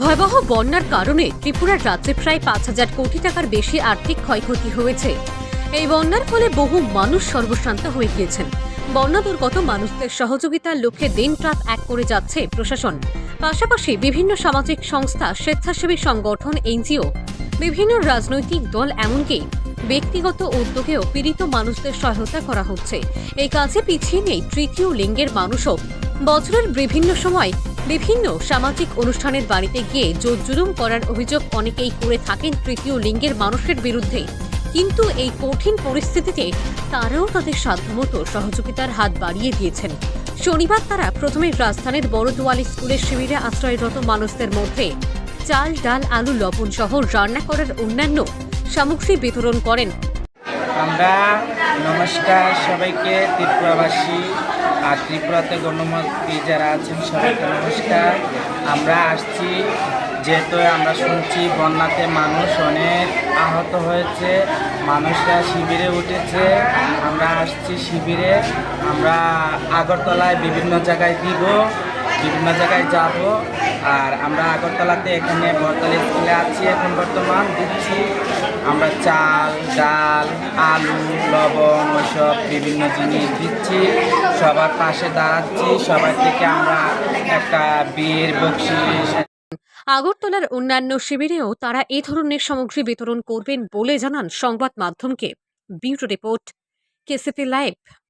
ভয়াবহ বন্যার কারণে ত্রিপুরার রাজ্যে প্রায় পাঁচ হাজার কোটি টাকার বেশি আর্থিক ক্ষয়ক্ষতি হয়েছে। এই বন্যার ফলে বহু মানুষ সর্বশান্ত হয়ে গিয়েছেন। বন্যা দুর্গত মানুষদের সহযোগিতার লক্ষ্যে দিন রাত এক করে যাচ্ছে প্রশাসন। পাশাপাশি বিভিন্ন সামাজিক সংস্থা, স্বেচ্ছাসেবী সংগঠন, এনজিও, বিভিন্ন রাজনৈতিক দল এমনকি ব্যক্তিগত উদ্যোগেও পীড়িত মানুষদের সহায়তা করা হচ্ছে। এই কাজে পিছিয়ে নেই তৃতীয় লিঙ্গের মানুষও। বছরের বিভিন্ন সময় বিভিন্ন সামাজিক অনুষ্ঠানের বাড়িতে গিয়ে জোর জুলুম করার অভিযোগ অনেকেই করে থাকেন তৃতীয় লিঙ্গের মানুষের বিরুদ্ধে। কিন্তু এই কঠিন পরিস্থিতিতে তারাও তাদের সাধ্যমতো সহযোগিতার হাত বাড়িয়ে দিয়েছেন। শনিবার তারা প্রথমে রাজধানীর বড়দোয়ালি স্কুলের শিবিরে আশ্রয়রত মানুষদের মধ্যে চাল, ডাল, আলু, লবণ সহ রান্না করার অন্যান্য সামগ্রী বিতরণ করেন। আমরা নমস্কার সবাইকে, ত্রিপুরাবাসী আর ত্রিপুরাতে গণমন্ত্রী যারা আছেন সবাইকে নমস্কার। আমরা আসছি, যেহেতু আমরা শুনছি বন্যাতে মানুষ অনেক আহত হয়েছে, মানুষরা শিবিরে উঠেছে। আমরা আসছি শিবিরে, আমরা আগরতলায় বিভিন্ন জায়গায় দিব। বিভিন্ন জায়গায় যাব। আর আমরা আগরতলাতে এখানে বরতলা স্কুলে আছি এখন বর্তমান। দিচ্ছি আমরা চাল, ডাল, আলু, লবণ ওসব বিভিন্ন জিনিস দিচ্ছি। সবার পাশে দাঁড়াচ্ছি। সবার থেকে আমরা একটা বিয়ের বকশিস। আগরতলার অন্যান্য শিবিরেও তারা এ ধরনের সামগ্রী বিতরণ করবেন বলে জানান সংবাদ মাধ্যমকে। Bureau report, KCP live.